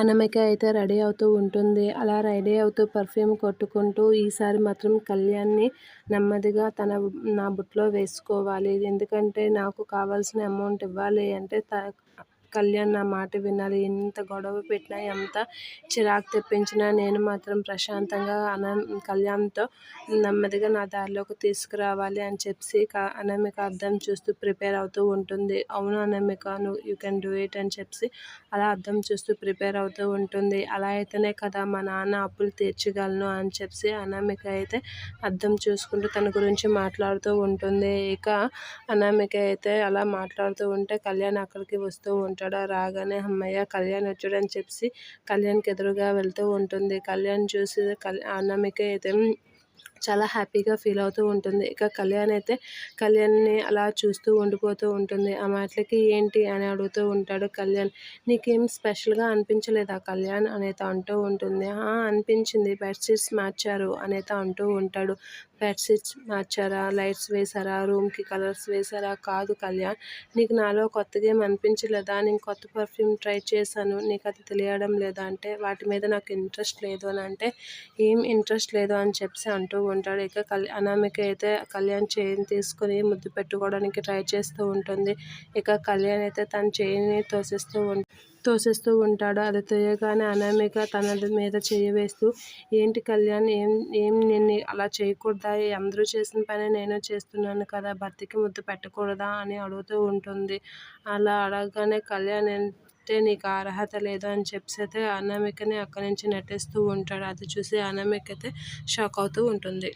అనామిక అయితే రెడీ అవుతూ ఉంటుంది. అలా రెడీ అవుతూ పర్ఫ్యూమ్ కొట్టుకుంటూ ఈసారి మాత్రం కళ్యాణ్ని నెమ్మదిగా తన నా బుట్లో వేసుకోవాలి. ఎందుకంటే నాకు కావాల్సిన అమౌంట్ ఇవ్వాలి అంటే త కళ్యాణ్ నా మాట వినాలి. ఎంత గొడవ పెట్టినా ఎంత చిరాకు తెప్పించినా నేను మాత్రం ప్రశాంతంగా అనా కళ్యాణ్తో నెమ్మదిగా నా దారిలోకి తీసుకురావాలి అని చెప్పి అనామిక అర్థం చూస్తూ ప్రిపేర్ అవుతూ ఉంటుంది. అవును అనామిక నువ్వు యూ కెన్ డూ ఇట్ అని చెప్పి అలా అర్థం చూస్తూ ప్రిపేర్ అవుతూ ఉంటుంది. అలా అయితేనే కదా మా నాన్న అప్పులు తీర్చగలను అని చెప్పి అనామిక అయితే అర్థం చూసుకుంటూ తన గురించి మాట్లాడుతూ ఉంటుంది. ఇక అనామిక అయితే అలా మాట్లాడుతూ ఉంటే కళ్యాణ్ అక్కడికి వస్తూ ఉంటాడు. రాగానే అమ్మయ్య కళ్యాణ్ వచ్చాడని చెప్పి కళ్యాణ్కి ఎదురుగా వెళ్తూ ఉంటుంది. కళ్యాణ్ చూసి అనామిక అయితే చాలా హ్యాపీగా ఫీల్ అవుతూ ఉంటుంది. ఇక కళ్యాణ్ అయితే కళ్యాణ్ని అలా చూస్తూ ఉండిపోతూ ఉంటుంది. ఆ మాటలకి ఏంటి అని అడుగుతూ ఉంటాడు కళ్యాణ్. నీకేం స్పెషల్గా అనిపించలేదా కళ్యాణ్? అనేత అంటూ ఉంటుంది. అనిపించింది. బెడ్షీట్స్ మార్చారు. అనేత అంటూ ఉంటాడు. బెడ్షీట్స్ మార్చారా? లైట్స్ వేసారా రూమ్కి కలర్స్ వేసారా కాదు కళ్యాణ్. నీకు నాలో కొత్తగా ఏం అనిపించలేదా? నేను కొత్త పర్ఫ్యూమ్ ట్రై చేశాను. నీకు అది తెలియడం లేదా? అంటే వాటి మీద నాకు ఇంట్రెస్ట్ లేదు అని అంటే ఏం ఇంట్రెస్ట్ లేదు అని చెప్పి అంటూ ఉంటాడు. ఇక కళ్యాణ్ అనామిక అయితే కళ్యాణ్ చైన్ తీసుకొని ముద్దు పెట్టుకోవడానికి ట్రై చేస్తూ ఉంటుంది. ఇక కళ్యాణ్ అయితే తన చైన్ని తోసిస్తూ ఉం తోసేస్తూ ఉంటాడు. అది తెలియగానే అనామిక తన మీద చేయి వేస్తూ ఏంటి కళ్యాణ్ ఏం ఏం నేను అలా చేయకూడదా? అందరూ చేసిన పని నేను చేస్తున్నాను కదా. భర్తకి ముద్దు పెట్టకూడదా? అని అడుగుతూ ఉంటుంది. అలా అడగగానే కళ్యాణ్ అంటే నీకు అర్హత లేదు అని చెప్పి అయితే అనామికని అక్కడి నుంచి నెట్టేస్తూ ఉంటాడు. అది చూసి అనామిక అయితే షాక్ అవుతూ ఉంటుంది.